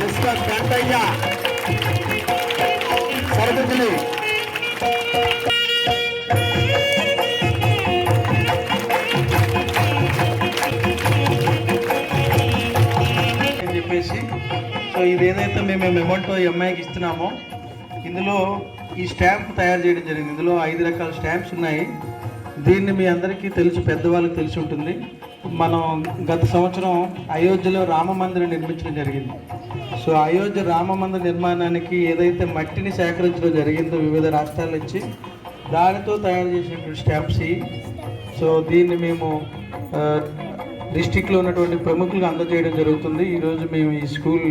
Mister Venkaiah సరదుకుని అని చెప్పేసి so ఇది ఏదైతే మేము మెమంటో ఈ అమ్మాయికి ఇస్తున్నామో ఇందులో ఈ స్టాంప్ తయారు చేయడం జరిగింది. ఇందులో ఐదు రకాల స్టాంప్స్ ఉన్నాయి. దీన్ని మీ అందరికీ తెలుసు పెద్దవాళ్ళకి తెలిసి ఉంటుంది. మనం గత సంవత్సరం అయోధ్యలో రామ మందిరం నిర్మించడం జరిగింది. సో అయోధ్య రామ మందిర నిర్మాణానికి ఏదైతే మట్టిని సేకరించడం జరిగిందో వివిధ రాష్ట్రాల నుంచి దానితో తయారు చేసినటువంటి స్టాంప్స్ సో దీన్ని మేము డిస్టిక్లో ఉన్నటువంటి ప్రముఖులకు అందజేయడం జరుగుతుంది. ఈరోజు మేము ఈ స్కూల్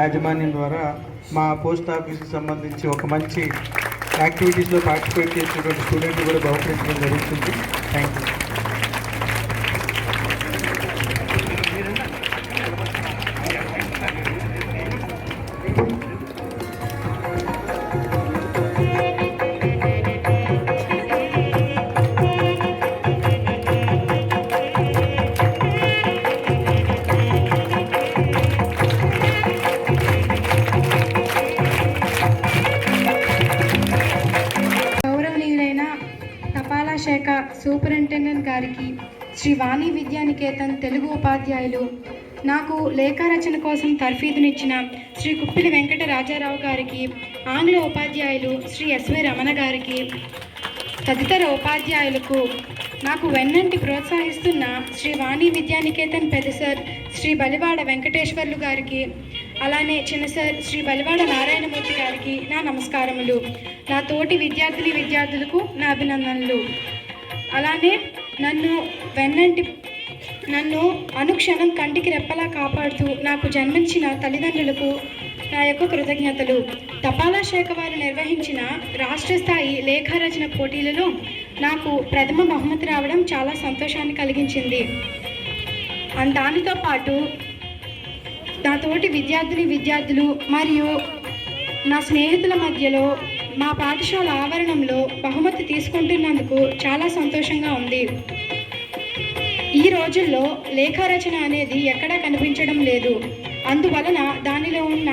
యాజమాన్యం ద్వారా మా పోస్ట్ ఆఫీస్కి సంబంధించి ఒక మంచి యాక్టివిటీస్లో పార్టిసిపేట్ చేసినటువంటి స్టూడెంట్ కూడా బహుకరించడం జరుగుతుంది. థ్యాంక్ యూ శాఖ సూపరింటెండెంట్ గారికి శ్రీ వాణి విద్యానికేతన్ తెలుగు ఉపాధ్యాయులు నాకు లేఖ రచన కోసం తర్ఫీదునిచ్చిన శ్రీ కుప్పిలి వెంకట రాజారావు గారికి ఆంగ్ల ఉపాధ్యాయులు శ్రీ ఎస్వి రమణ గారికి తదితర ఉపాధ్యాయులకు నాకు వెన్నంటి ప్రోత్సహిస్తున్న శ్రీ వాణి విద్యానికేతన్ పెద్ద సార్ శ్రీ బలివాడ వెంకటేశ్వర్లు గారికి అలానే చిన్న సార్ శ్రీ బలివాడ నారాయణమూర్తి గారికి నా నమస్కారములు. నా తోటి విద్యార్థిని విద్యార్థులకు నా అభినందనలు. అలానే నన్ను వెన్నంటి నన్ను అనుక్షణం కంటికి రెప్పలా కాపాడుతూ నాకు జన్మించిన తల్లిదండ్రులకు నా యొక్క కృతజ్ఞతలు. తపాలా శాఖ వారు నిర్వహించిన రాష్ట్ర స్థాయి లేఖారచన పోటీలలో నాకు ప్రథమ బహుమతి రావడం చాలా సంతోషాన్ని కలిగించింది. దానితో పాటు నా తోటి విద్యార్థిని విద్యార్థులు మరియు నా స్నేహితుల మధ్యలో మా పాఠశాల ఆవరణంలో బహుమతి తీసుకుంటున్నందుకు చాలా సంతోషంగా ఉంది. ఈ రోజుల్లో లేఖారచన అనేది ఎక్కడా కనిపించడం లేదు. అందువలన దానిలో ఉన్న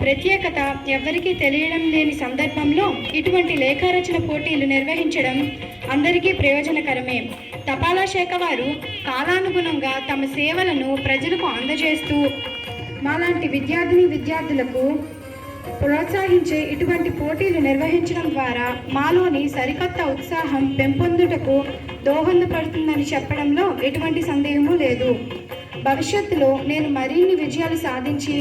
ప్రత్యేకత ఎవ్వరికీ తెలియడం లేని సందర్భంలో ఇటువంటి లేఖారచన పోటీలు నిర్వహించడం అందరికీ ప్రయోజనకరమే. తపాలా శాఖ వారు కాలానుగుణంగా తమ సేవలను ప్రజలకు అందజేస్తూ మాలాంటి విద్యార్థిని విద్యార్థులకు ప్రోత్సహించే ఇటువంటి పోటీలు నిర్వహించడం ద్వారా మాలోని సరికొత్త ఉత్సాహం పెంపొందుటకు దోహదపడుతుందని చెప్పడంలో ఎటువంటి సందేహము లేదు. భవిష్యత్తులో నేను మరిన్ని విజయాలు సాధించి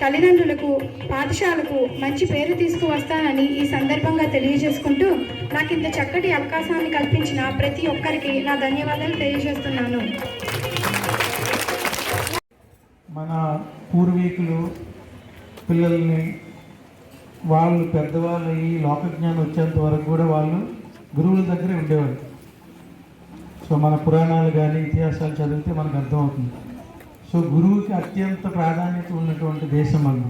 తల్లిదండ్రులకు పాఠశాలకు మంచి పేరు తీసుకువస్తానని ఈ సందర్భంగా తెలియజేసుకుంటూ నాకు ఇంత చక్కటి అవకాశాన్ని కల్పించిన ప్రతి ఒక్కరికి నా ధన్యవాదాలు తెలియజేస్తున్నాను. మన పూర్వీకులు పిల్లల్ని వాళ్ళు పెద్దవాళ్ళు ఈ లోకజ్ఞానం వచ్చేంత వరకు కూడా వాళ్ళు గురువుల దగ్గరే ఉండేవారు సో మన పురాణాలు కానీ ఇతిహాసాలు చదివితే మనకు అర్థమవుతుంది. సో గురువుకి అత్యంత ప్రాధాన్యత ఉన్నటువంటి దేశం అన్న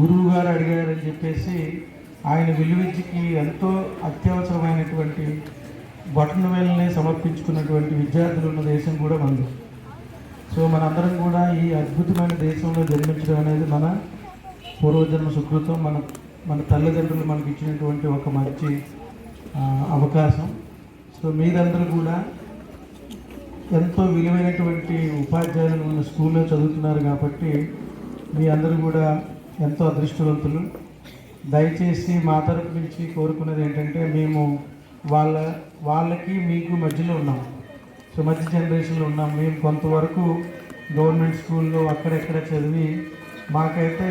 గురువు గారు అడిగారని చెప్పేసి ఆయన విలువిద్యకి ఎంతో అత్యవసరమైనటువంటి బటన్ వేలని సమర్పించుకున్నటువంటి విద్యార్థులు ఉన్న దేశం కూడా మనది. సో మనందరం కూడా ఈ అద్భుతమైన దేశంలో జన్మించడం అనేది మన పూర్వజన్మ సుకృతం మన మన తల్లిదండ్రులు మనకి ఇచ్చినటువంటి ఒక మంచి అవకాశం. సో మీరందరూ కూడా ఎంతో విలువైనటువంటి ఉపాధ్యాయులు ఉన్న స్కూల్లో చదువుతున్నారు కాబట్టి మీ అందరూ కూడా ఎంతో అదృష్టవంతులు. దయచేసి మా తరపు నుంచి కోరుకున్నది ఏంటంటే మేము వాళ్ళ వాళ్ళకి మీకు మధ్యలో ఉన్నాం. సో మధ్య జనరేషన్లో ఉన్నాం. మేము కొంతవరకు గవర్నమెంట్ స్కూల్లో అక్కడెక్కడ చదివి మాకైతే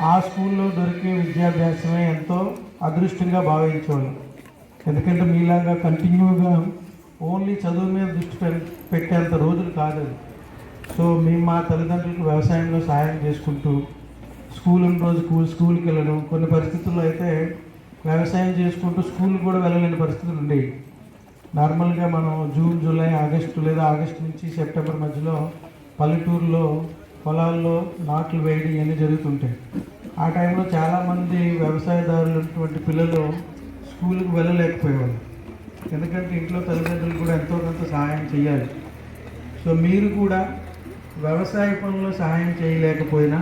ఆ స్కూల్లో దొరికే విద్యాభ్యాసమే ఎంతో అదృష్టంగా భావించేవాళ్ళం. ఎందుకంటే మీలాగా కంటిన్యూగా ఓన్లీ చదువు మీద దృష్టి పె- పెట్టేంత రోజులు కాదు సో మేము మా తల్లిదండ్రులకు వ్యవసాయంలో సహాయం చేసుకుంటూ స్కూల్ ఉన్న రోజు స్కూల్కి వెళ్ళడం కొన్ని పరిస్థితుల్లో అయితే వ్యవసాయం చేసుకుంటూ స్కూల్ కూడా వెళ్ళలేని పరిస్థితులు ఉండేవి. నార్మల్గా మనం జూన్ జూలై ఆగస్టు లేదా ఆగస్టు నుంచి సెప్టెంబర్ మధ్యలో పల్లెటూరులో పొలాల్లో నాట్లు వేయడం ఇవన్నీ జరుగుతుంటాయి. ఆ టైంలో చాలామంది వ్యవసాయదారులు ఉన్నటువంటి పిల్లలు స్కూల్కి వెళ్ళలేకపోయేవాళ్ళు. ఎందుకంటే ఇంట్లో తల్లిదండ్రులు కూడా ఎంతో కొంత సహాయం చేయాలి. సో మీరు కూడా వ్యవసాయ పనుల్లో సహాయం చేయలేకపోయినా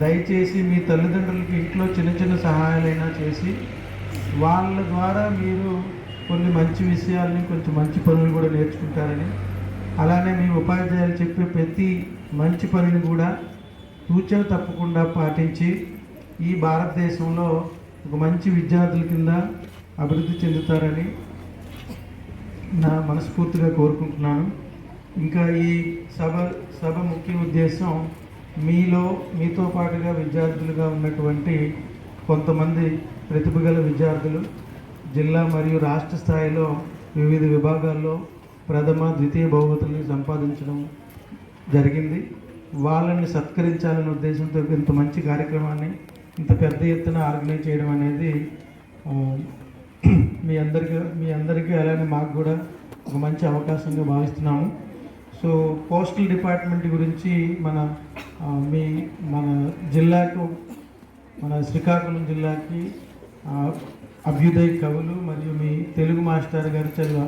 దయచేసి మీ తల్లిదండ్రులకి ఇంట్లో చిన్న చిన్న సహాయాలైనా చేసి వాళ్ళ ద్వారా మీరు కొన్ని మంచి విషయాల్ని కొంచెం మంచి పనులు కూడా నేర్చుకుంటారని అలానే మీ ఉపాధ్యాయులు చెప్పే ప్రతి మంచి పనిని కూడా సూచన తప్పకుండా పాటించి ఈ భారతదేశంలో ఒక మంచి విద్యార్థుల కింద అభివృద్ధి చెందుతారని నా మనస్ఫూర్తిగా కోరుకుంటున్నాను. ఇంకా ఈ సభ సభ ముఖ్య ఉద్దేశం మీలో మీతో పాటుగా విద్యార్థులుగా ఉన్నటువంటి కొంతమంది ప్రతిభ గల విద్యార్థులు జిల్లా మరియు రాష్ట్ర స్థాయిలో వివిధ విభాగాల్లో ప్రథమ ద్వితీయ బహుమతుల్ని సంపాదించడం జరిగింది. వాళ్ళని సత్కరించాలనే ఉద్దేశంతో ఇంత మంచి కార్యక్రమాన్ని ఇంత పెద్ద ఎత్తున ఆర్గనైజ్ చేయడం అనేది మీ అందరికీ మీ అందరికీ అలానే మాకు కూడా ఒక మంచి అవకాశంగా భావిస్తున్నాము. సో పోస్టల్ డిపార్ట్మెంట్ గురించి మన మీ మన జిల్లాకు మన శ్రీకాకుళం జిల్లాకి అభ్యుదయ కవులు మరియు మీ తెలుగు మాస్టర్ గారు చాలా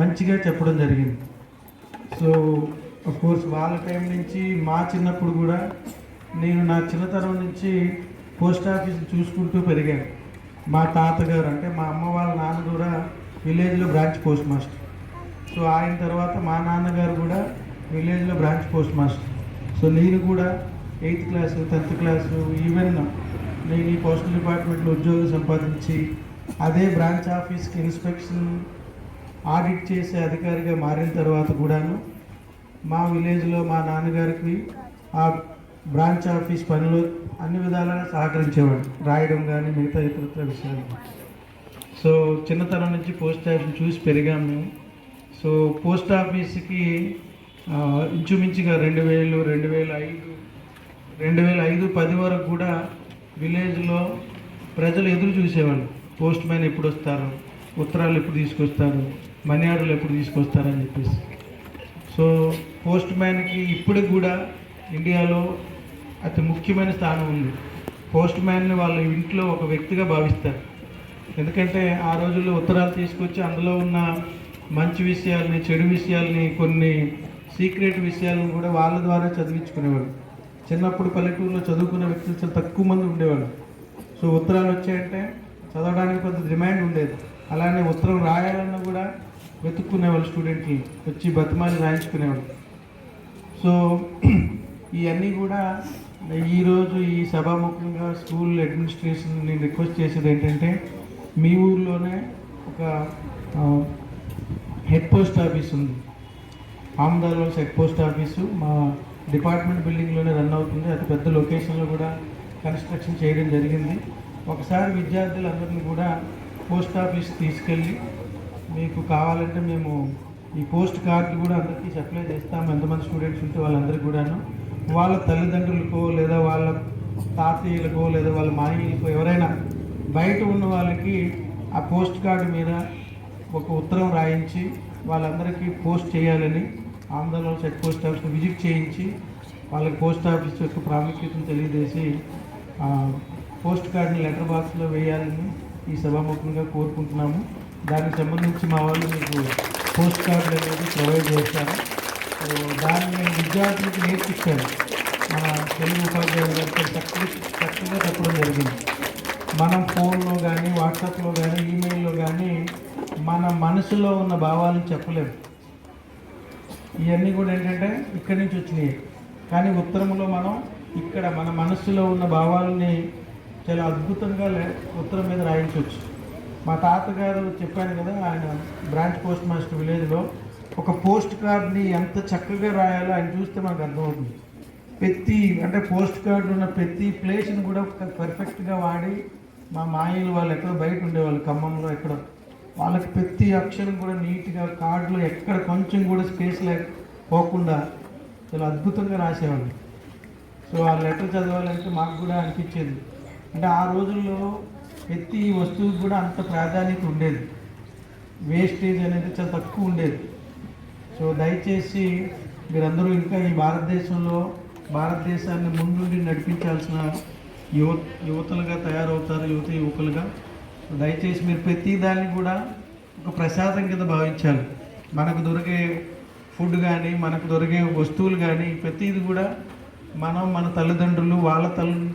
మంచిగా చెప్పడం జరిగింది. సో కోర్స్ వాళ్ళ టైం నుంచి మా చిన్నప్పుడు కూడా నేను నా చిన్నతనం నుంచి పోస్ట్ ఆఫీస్ చూసుకుంటూ పెరిగాను. మా తాతగారు అంటే మా అమ్మ వాళ్ళ నాన్న కూడా విలేజ్లో బ్రాంచ్ పోస్ట్ మాస్టర్ సో ఆయన తర్వాత మా నాన్నగారు కూడా విలేజ్లో బ్రాంచ్ పోస్ట్ మాస్టర్ సో నేను కూడా eighth class tenth class even నేను ఈ పోస్టల్ డిపార్ట్మెంట్లో ఉద్యోగం సంపాదించి అదే బ్రాంచ్ ఆఫీస్కి ఇన్స్పెక్షన్ ఆడిట్ చేసే అధికారిగా మారిన తర్వాత కూడాను మా విలేజ్లో మా నాన్నగారికి ఆ బ్రాంచ్ ఆఫీస్ పనిలో అన్ని విధాలుగా సహకరించేవాడు. రాయడం కానీ మిగతా ఇతరత్ర విషయాలు. సో చిన్నతనం నుంచి పోస్ట్ ఆఫీస్ చూసి పెరిగాం మేము సో పోస్ట్ ఆఫీస్కి ఇంచుమించుగా రెండు వేలు రెండు వేల ఐదు రెండు వేల ఐదు పది వరకు కూడా విలేజ్లో ప్రజలు ఎదురు చూసేవాళ్ళు. పోస్ట్ మ్యాన్ ఎప్పుడు వస్తారు? ఉత్తరాలు ఎప్పుడు తీసుకొస్తారు? మనీ ఆర్డర్లు ఎప్పుడు తీసుకొస్తారని చెప్పేసి. సో పోస్ట్ మ్యాన్కి ఇప్పటికి కూడా ఇండియాలో అతి ముఖ్యమైన స్థానం ఉంది. పోస్ట్ మ్యాన్ని వాళ్ళ ఇంట్లో ఒక వ్యక్తిగా భావిస్తారు. ఎందుకంటే ఆ రోజుల్లో ఉత్తరాలు తీసుకొచ్చి అందులో ఉన్న మంచి విషయాల్ని చెడు విషయాల్ని కొన్ని సీక్రెట్ విషయాలను కూడా వాళ్ళ ద్వారా చదివించుకునేవాళ్ళు. చిన్నప్పుడు పల్లెటూరులో చదువుకున్న వ్యక్తులు చాలా తక్కువ మంది ఉండేవాళ్ళు. సో ఉత్తరాలు వచ్చాయంటే చదవడానికి కొంత డిమాండ్ ఉండేది. అలానే ఉత్తరం రాయాలన్నా కూడా వెతుక్కునేవాళ్ళు స్టూడెంట్లు వచ్చి బతిమాలి రాయించుకునేవాళ్ళు. సో ఇవన్నీ కూడా ఈరోజు ఈ సభాముఖంగా స్కూల్ అడ్మినిస్ట్రేషన్ నేను రిక్వెస్ట్ చేసేది ఏంటంటే మీ ఊర్లోనే ఒక హెడ్ పోస్ట్ ఆఫీస్ ఉంది. ఆమదాలో హెడ్ పోస్ట్ ఆఫీసు మా డిపార్ట్మెంట్ బిల్డింగ్లోనే రన్ అవుతుంది. అతి పెద్ద లొకేషన్లో కూడా కన్స్ట్రక్షన్ చేయడం జరిగింది. ఒకసారి విద్యార్థులందరినీ కూడా పోస్ట్ ఆఫీస్ తీసుకెళ్ళి మీకు కావాలంటే మేము ఈ పోస్ట్ కార్డు కూడా అందరికీ సప్లై చేస్తాము. ఎంతమంది స్టూడెంట్స్ ఉంటే వాళ్ళందరికీ కూడాను. వాళ్ళ తల్లిదండ్రులకో లేదా వాళ్ళ తాతయ్యలకో లేదా వాళ్ళ మాయలకో ఎవరైనా బయట ఉన్న వాళ్ళకి ఆ పోస్ట్ కార్డు మీద ఒక ఉత్తరం రాయించి వాళ్ళందరికీ పోస్ట్ చేయాలని ఆంధ్రలో చెక్ పోస్ట్ ఆఫీస్ విజిట్ చేయించి వాళ్ళకి పోస్ట్ ఆఫీస్ యొక్క ప్రాముఖ్యతను తెలియజేసి పోస్ట్ కార్డుని లెటర్ బాక్స్లో వేయాలని ఈ సభాముఖంగా కోరుకుంటున్నాము. దానికి సంబంధించి మా వాళ్ళు మీకు పోస్ట్ కార్డులు అనేది ప్రొవైడ్ చేస్తారు. దాన్ని నేను విద్యార్థులకు నేర్పిస్తాను. మన తెలుగు ఉపాధ్యాయులు గారితో చక్కగా చక్కగా చెప్పడం జరిగింది. మనం ఫోన్లో కానీ వాట్సాప్లో కానీ ఈమెయిల్లో కానీ మన మనసులో ఉన్న భావాలను చెప్పలేము. ఇవన్నీ కూడా ఏంటంటే ఇక్కడి నుంచి వచ్చినాయి. కానీ ఉత్తరంలో మనం ఇక్కడ మన మనస్సులో ఉన్న భావాలని చాలా అద్భుతంగా లే ఉత్తరం మీద రాయించవచ్చు. మా తాతగారు చెప్పాను కదా ఆయన బ్రాంచ్ పోస్ట్ మాస్టర్ విలేజ్లో ఒక పోస్ట్ కార్డ్ని ఎంత చక్కగా రాయాలో ఆయన చూస్తే మాకు అర్థమవుతుంది. ప్రతి అంటే పోస్ట్ కార్డు ఉన్న ప్రతి ప్లేస్ని కూడా పర్ఫెక్ట్గా వాడి మా మాయలు వాళ్ళు ఎక్కడో బయట ఉండేవాళ్ళు ఖమ్మంలో ఎక్కడో. వాళ్ళకి ప్రతి అక్షరం కూడా నీట్గా కార్డులో ఎక్కడ కొంచెం కూడా స్పేస్ లేక పోకుండా చాలా అద్భుతంగా రాసేవాళ్ళు. సో ఆ లెటర్ చదవాలంటే మాకు కూడా అనిపించేది. అంటే ఆ రోజుల్లో ప్రతి వస్తువుకి కూడా అంత ప్రాధాన్యత ఉండేది. వేస్టేజ్ అనేది చాలా తక్కువ ఉండేది. సో దయచేసి మీరందరూ ఇంకా ఈ భారతదేశంలో భారతదేశాన్ని ముందుండి నడిపించాల్సిన యువ యువతలుగా తయారవుతారు యువత యువకులుగా. దయచేసి మీరు ప్రతి దాన్ని కూడా ఒక ప్రసాదం కింద భావించాలి. మనకు దొరికే ఫుడ్ కానీ మనకు దొరికే వస్తువులు కానీ ప్రతిది కూడా మనం మన తల్లిదండ్రులు వాళ్ళ తల్లి